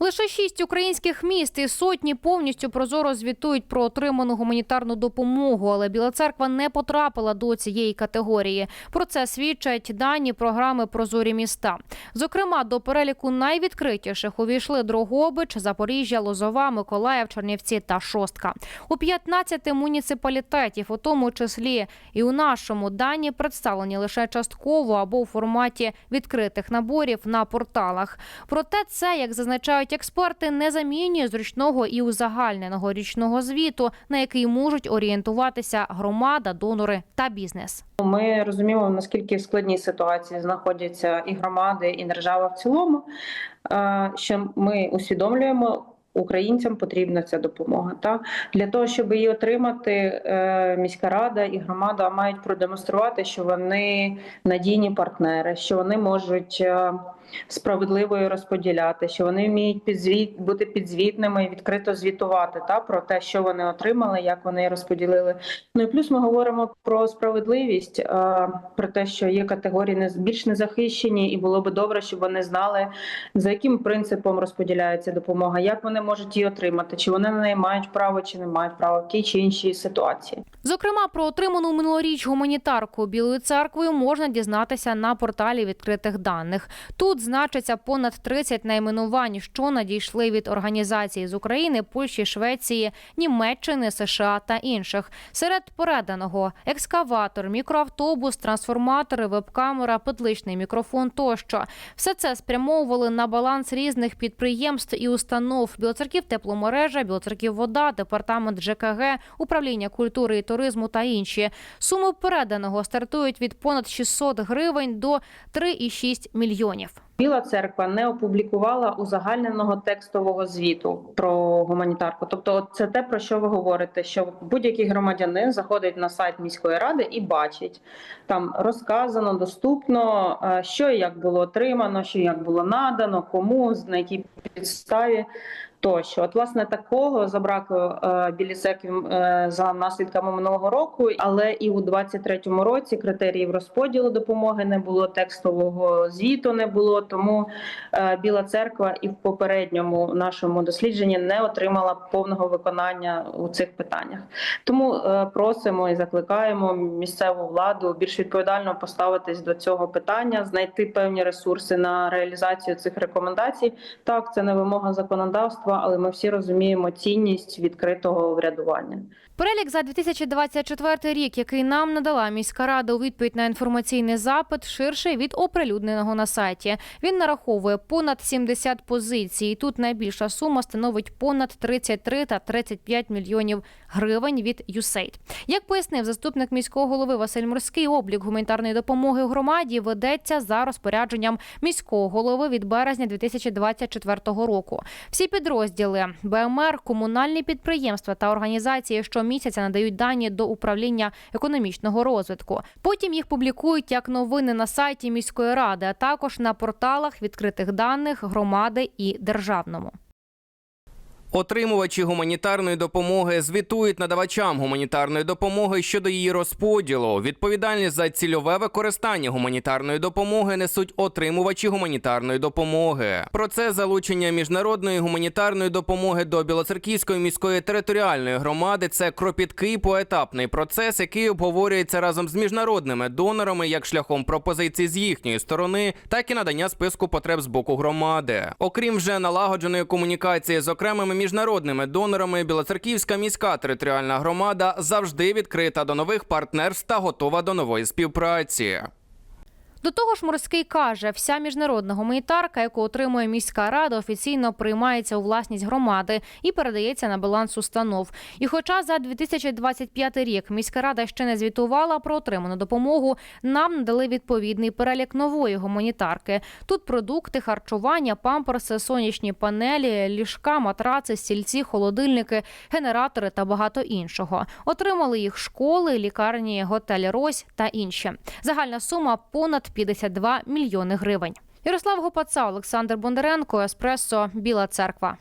Лише шість українських міст і сотні повністю прозоро звітують про отриману гуманітарну допомогу, але Біла церква не потрапила до цієї категорії. Про це свідчать дані програми Прозорі міста. Зокрема, до переліку найвідкритіших увійшли Дрогобич, Запоріжжя, Лозова, Миколаїв, Чернівці та Шостка. У 15 муніципалітетів, у тому числі і у нашому дані представлені лише частково або у форматі відкритих наборів на порталах. Проте це, як зазначають експерти, не замінює зручного і узагальненого річного звіту, на який можуть орієнтуватися громада, донори та бізнес. Ми розуміємо, наскільки в складній ситуації знаходяться і громади, і держава в цілому. е, Що ми усвідомлюємо. Українцям потрібна ця допомога. Та для того, щоб її отримати, е, міська рада і громада мають продемонструвати, що вони надійні партнери, що вони можуть е, справедливо її розподіляти, що вони вміють підзвіт бути підзвітними і відкрито звітувати та про те, що вони отримали, як вони розподілили. Ну і плюс ми говоримо про справедливість, е, про те, що є категорії не більш незахищені, і було би добре, щоб вони знали, за яким принципом розподіляється допомога, як вони можуть її отримати, чи вони неї мають право, чи не мають права в тій чи іншій ситуації. Зокрема, про отриману минулоріч гуманітарку Білою церквою можна дізнатися на порталі відкритих даних. Тут значиться понад 30 найменувань, що надійшли від організацій з України, Польщі, Швеції, Німеччини, США та інших. Серед переданого екскаватор, мікроавтобус, трансформатори, веб-камера, петличний мікрофон тощо. Все це спрямовували на баланс різних підприємств і установ: Білоцерків тепломережа, Білоцерків вода, департамент ЖКГ, управління культури і туризму та інші. Суми переданого стартують від понад 600 гривень до 3,6 мільйонів. Біла церква не опублікувала узагальненого текстового звіту про гуманітарку. Тобто, це те про що ви говорите, що будь-який громадянин заходить на сайт міської ради і бачить там розказано, доступно, е, що і як було отримано, що і як було надано, кому на якій підставі. Тощо, от власне такого забракло е, білі е, за наслідками минулого року, але і у 23-му році критеріїв розподілу допомоги не було, текстового звіту не було. Тому е, Біла церква і в попередньому нашому дослідженні не отримала повного виконання у цих питаннях. Тому просимо і закликаємо місцеву владу більш відповідально поставитись до цього питання, знайти певні ресурси на реалізацію цих рекомендацій. Так, це не вимога законодавства, але ми всі розуміємо цінність відкритого врядування. Перелік за 2024 рік, який нам надала міська рада у відповідь на інформаційний запит, ширший від оприлюдненого на сайті. Він нараховує понад 70 позицій. Тут найбільша сума становить понад 33 та 35 мільйонів гривень від USAID. Як пояснив заступник міського голови Василь Морський, облік гуманітарної допомоги громаді ведеться за розпорядженням міського голови від березня 2024 року. Всі підрозділи БМР, комунальні підприємства та організації щомісяця надають дані до управління економічного розвитку. Потім їх публікують як новини на сайті міської ради, а також на порталах відкритих даних громади і державному. Отримувачі гуманітарної допомоги звітують надавачам гуманітарної допомоги щодо її розподілу. Відповідальність за цільове використання гуманітарної допомоги несуть отримувачі гуманітарної допомоги. Процес залучення міжнародної гуманітарної допомоги до Білоцерківської міської територіальної громади це кропіткий поетапний процес, який обговорюється разом з міжнародними донорами як шляхом пропозицій з їхньої сторони, так і надання списку потреб з боку громади. Окрім вже налагодженої комунікації з окремими міжнародними донорами, Білоцерківська міська територіальна громада завжди відкрита до нових партнерств та готова до нової співпраці. До того ж, морський каже, вся міжнародна гуманітарка, яку отримує міська рада, офіційно приймається у власність громади і передається на баланс установ. І хоча за 2025 рік міська рада ще не звітувала про отриману допомогу, нам надали відповідний перелік нової гуманітарки. Тут продукти, харчування, памперси, сонячні панелі, ліжка, матраци, стільці, холодильники, генератори та багато іншого. Отримали їх школи, лікарні, готель Рось та інші. Загальна сума понад 52 мільйони гривень. Ярослав Гопаца, Олександр Бондаренко, Еспресо, Біла Церква.